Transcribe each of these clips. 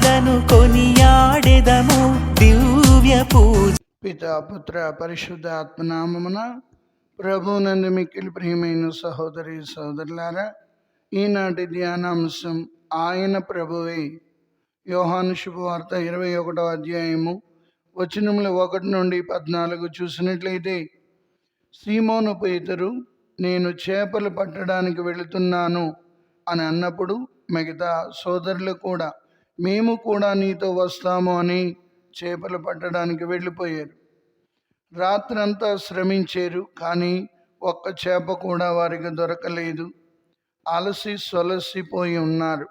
మహిమలను కొనియాడెదము దివ్య పూజ. పిత పుత్ర పరిశుద్ధ ఆత్మనామమున ప్రభునందు మిక్కిలి ప్రియమైన సహోదరి సహోదరులారా ఈనాటి ధ్యానాంశం ఆయన ప్రభువే. యోహాను శుభవార్త ఇరవై ఒకటో అధ్యాయము వచనములు ఒకటి నుండి పద్నాలుగు చూసినట్లయితే సీమోను పేతురు నేను చేపలు పట్టడానికి వెళుతున్నాను అని అన్నప్పుడు మిగతా సోదరులు కూడా మేము కూడా నీతో వస్తాము అని చేపలు పట్టడానికి వెళ్ళిపోయారు. రాత్రంతా శ్రమించారు కానీ ఒక్క చేప కూడా వారికి దొరకలేదు. అలసి సొలసిపోయి ఉన్నారు.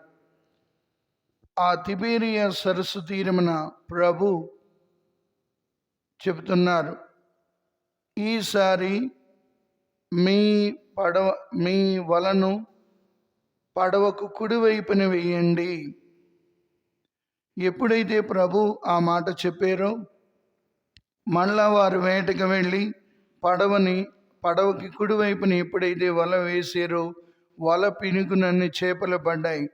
ఆ తిబేరియ సరస్సు తీరమున ప్రభు చెబుతున్నారు ఈసారి మీ పడవ మీ వలను పడవకు కుడివైపున వేయండి. ఎప్పుడైతే ప్రభు ఆ మాట చెప్పారో మళ్ళా వారు వేటకు వెళ్ళి పడవని పడవకి కుడివైపున ఎప్పుడైతే వల వేసారో వల పినుకునన్ని చేపలు పడ్డాయి.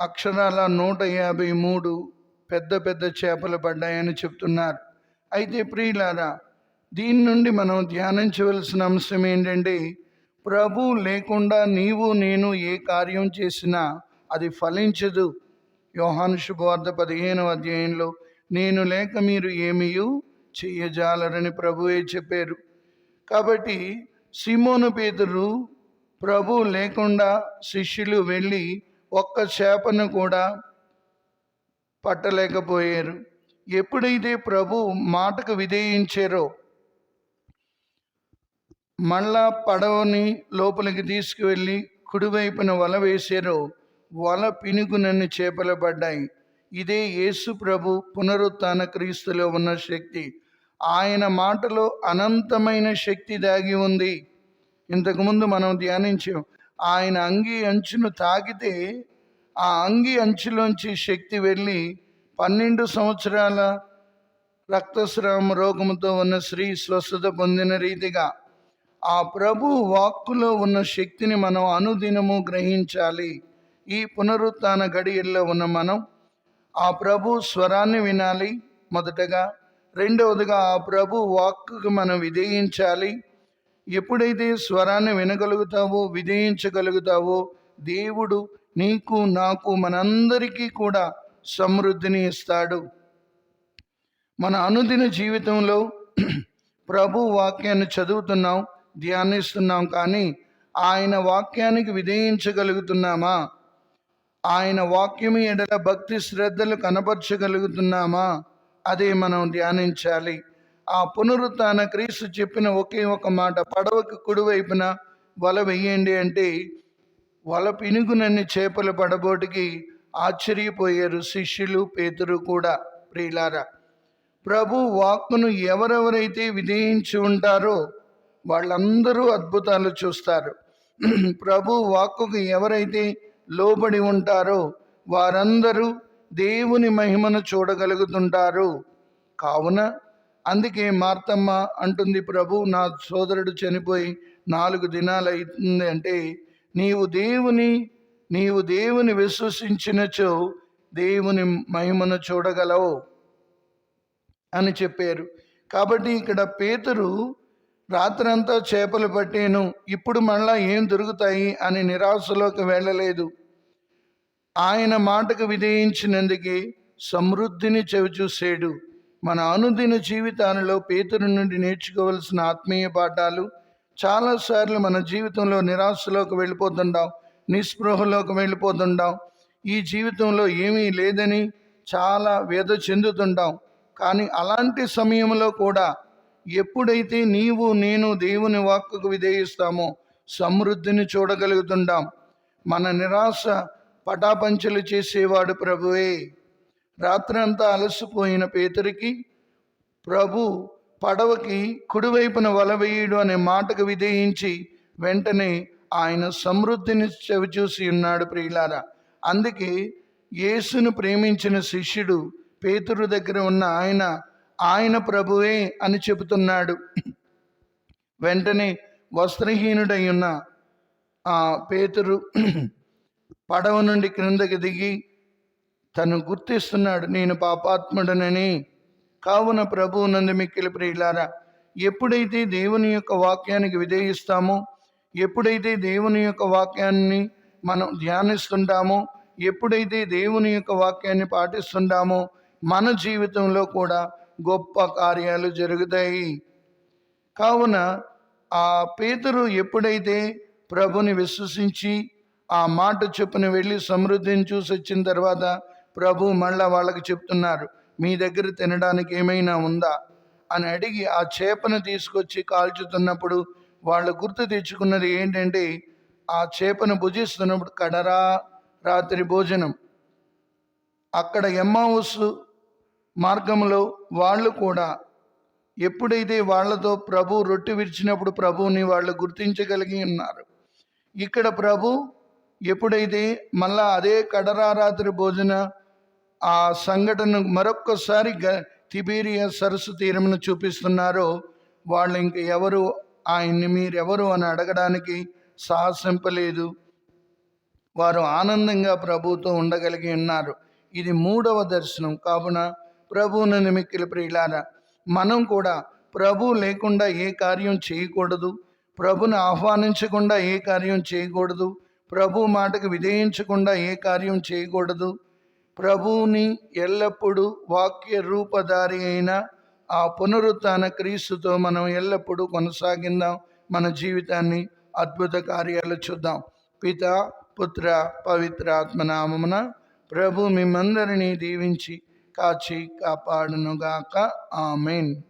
అక్షరాల నూట యాభై మూడు పెద్ద పెద్ద చేపలు పడ్డాయని చెప్తున్నారు. అయితే ప్రియులారా దీని నుండి మనం ధ్యానించవలసిన అంశం ఏంటంటే ప్రభు లేకుండా నీవు నేను ఏ కార్యం చేసినా అది ఫలించదు. యోహాను శుభవార్త పదిహేనవ అధ్యాయంలో నేను లేక మీరు ఏమీయూ చెయ్యజాలరని ప్రభువే చెప్పారు. కాబట్టి సిమోను పేతురు ప్రభు లేకుండా శిష్యులు వెళ్ళి ఒక్క చేపను కూడా పట్టలేకపోయారు. ఎప్పుడైతే ప్రభు మాటకు విధేయించారో మళ్ళా పడవని లోపలికి తీసుకువెళ్ళి కుడివైపున వల వేసారో వల పినుకునన్ని చేపలు పడ్డాయి ఇదే యేసు ప్రభు పునరుత్న క్రీస్తులో ఉన్న శక్తి. ఆయన మాటలో అనంతమైన శక్తి దాగి ఉంది. ఇంతకుముందు మనం ధ్యానించాం ఆయన అంగి అంచును తాకితే ఆ అంగి అంచులోంచి శక్తి వెళ్ళి పన్నెండు సంవత్సరాల రక్తస్రావం రోగముతో ఉన్న స్త్రీ స్వస్థత పొందిన రీతిగా ఆ ప్రభు వాక్కులో ఉన్న శక్తిని మనం అనుదినము గ్రహించాలి. ఈ పునరుత్థాన గడియల్లో ఉన్న మనం ఆ ప్రభు స్వరాన్ని వినాలి. మొదటగా రెండవదిగా ఆ ప్రభు వాక్కు మనం విధేయించాలి. ఎప్పుడైతే స్వరాన్ని వినగలుగుతావో విధేయించగలుగుతావో దేవుడు నీకు నాకు మనందరికీ కూడా సమృద్ధిని ఇస్తాడు. మన అనుదిన జీవితంలో ప్రభు వాక్యాన్ని చదువుతున్నాం ధ్యానిస్తున్నాం కానీ ఆయన వాక్యానికి విధేయించగలుగుతున్నామా? ఆయన వాక్యము ఎడల భక్తి శ్రద్ధలు కనపరచగలుగుతున్నామా అదే మనం ధ్యానించాలి. ఆ పునరుత్న క్రీస్తు చెప్పిన ఒకే ఒక మాట పడవకు కుడివైపున వల వెయ్యండి అంటే వల పినుగునన్ని చేపలు పడబోటికి ఆశ్చర్యపోయారు శిష్యులు పేతురు కూడా ప్రియులారా. ప్రభు వాక్కును ఎవరెవరైతే విధేయించి ఉంటారో వాళ్ళందరూ అద్భుతాలు చూస్తారు. ప్రభు వాక్కుకు ఎవరైతే లోబడి ఉంటారో. వారందరూ దేవుని మహిమను చూడగలుగుతుంటారు. కావున అందుకే మార్తమ్మ అంటుంది ప్రభు నా సోదరుడు చనిపోయి నాలుగు దినాలు అవుతుంది అంటే నీవు దేవుని నీవు దేవుని విశ్వసించినచో దేవుని మహిమను చూడగలవు అని చెప్పారు. కాబట్టి ఇక్కడ పేతురు రాత్రంతా చేపలు పట్టాను ఇప్పుడు మళ్ళా ఏం దొరుకుతాయి అని నిరాశలోకి వెళ్ళలేదు. ఆయన మాటకు విధేయించినందుకే సమృద్ధిని చవిచూసాడు. మన అనుదిన జీవితాలలో పేతురు నుండి నేర్చుకోవలసిన ఆత్మీయ పాఠాలు చాలాసార్లు మన జీవితంలో నిరాశలోకి వెళ్ళిపోతుంటాం నిస్పృహలోకి వెళ్ళిపోతుంటాం. ఈ జీవితంలో ఏమీ లేదని చాలా వేద చెందుతుంటాం. కానీ అలాంటి సమయంలో కూడా ఎప్పుడైతే నీవు నేను దేవుని వాక్కుకు విధేయిస్తామో సమృద్ధిని చూడగలుగుతుంటాం. మన నిరాశ పటాపంచలు చేసేవాడు ప్రభువే. రాత్రంతా అలసిపోయిన పేతురికి ప్రభు పడవకి కుడివైపున వలవేయుడు అనే మాటకు విధేయించి వెంటనే ఆయన సమృద్ధిని చవిచూసి ఉన్నాడు ప్రియులారా. అందుకే యేసును ప్రేమించిన శిష్యుడు పేతురు దగ్గర ఉన్న ఆయన ఆయన ప్రభువే అని చెబుతున్నాడు. వెంటనే వస్త్రహీనుడై ఉన్న ఆ పేతురు పడవ నుండి క్రిందకి దిగి తను గుర్తిస్తున్నాడు నేను పాపాత్ముడనని. కావున ప్రభువు నందు మిక్కిలి ప్రియులారా ఎప్పుడైతే దేవుని యొక్క వాక్యానికి విధేయిస్తామో ఎప్పుడైతే దేవుని యొక్క వాక్యాన్ని మనం ధ్యానిస్తుంటామో ఎప్పుడైతే దేవుని యొక్క వాక్యాన్ని పాటిస్తుంటామో మన జీవితంలో కూడా గొప్ప కార్యాలు జరుగుతాయి. కావున ఆ పేతురు ఎప్పుడైతే ప్రభుని విశ్వసించి ఆ మాట చొప్పున వెళ్ళి సమృద్ధిని చూసి వచ్చిన తర్వాత ప్రభు మళ్ళా వాళ్ళకి చెప్తున్నారు మీ దగ్గర తినడానికి ఏమైనా ఉందా? అని అడిగి ఆ చేపను తీసుకొచ్చి కాల్చుతున్నప్పుడు వాళ్ళు గుర్తు తెచ్చుకున్నది ఏంటంటే ఆ చేపను భుజిస్తున్నప్పుడు కడరా రాత్రి భోజనం. అక్కడ ఎమ్మావుస్ మార్గంలో వాళ్ళు కూడా ఎప్పుడైతే వాళ్ళతో ప్రభు రొట్టె విరిచినప్పుడు ప్రభువుని వాళ్ళు గుర్తించగలిగి ఉన్నారు. ఇక్కడ ప్రభు ఎప్పుడైతే మళ్ళా అదే కడరారాత్రి భోజన ఆ సంఘటన మరొక్కసారి గ తిబేరియా సరస్సు తీరమును చూపిస్తున్నారో వాళ్ళు ఇంక ఎవరు ఆయన్ని మీరెవరు అని అడగడానికి సాహసింపలేదు. వారు ఆనందంగా ప్రభుతో ఉండగలిగి ఉన్నారు. ఇది మూడవ దర్శనం. కావున ప్రభువును మిక్కిలి ప్రియులారా మనం కూడా ప్రభు లేకుండా ఏ కార్యం చేయకూడదు. ప్రభుని ఆహ్వానించకుండా ఏ కార్యం చేయకూడదు. ప్రభు మాటకు విధేయించకుండా ఏ కార్యం చేయకూడదు. ప్రభువుని ఎల్లప్పుడూ వాక్య రూపధారి అయిన ఆ పునరుత్న క్రీస్తుతో మనం ఎల్లప్పుడూ కొనసాగిందాం మన జీవితాన్ని అద్భుత కార్యాలు చూద్దాం. పిత పుత్ర పవిత్ర ఆత్మనామమున ప్రభు మిమ్మందరినీ దీవించి కాచి కాపాడునుగాక. ఆమెన్.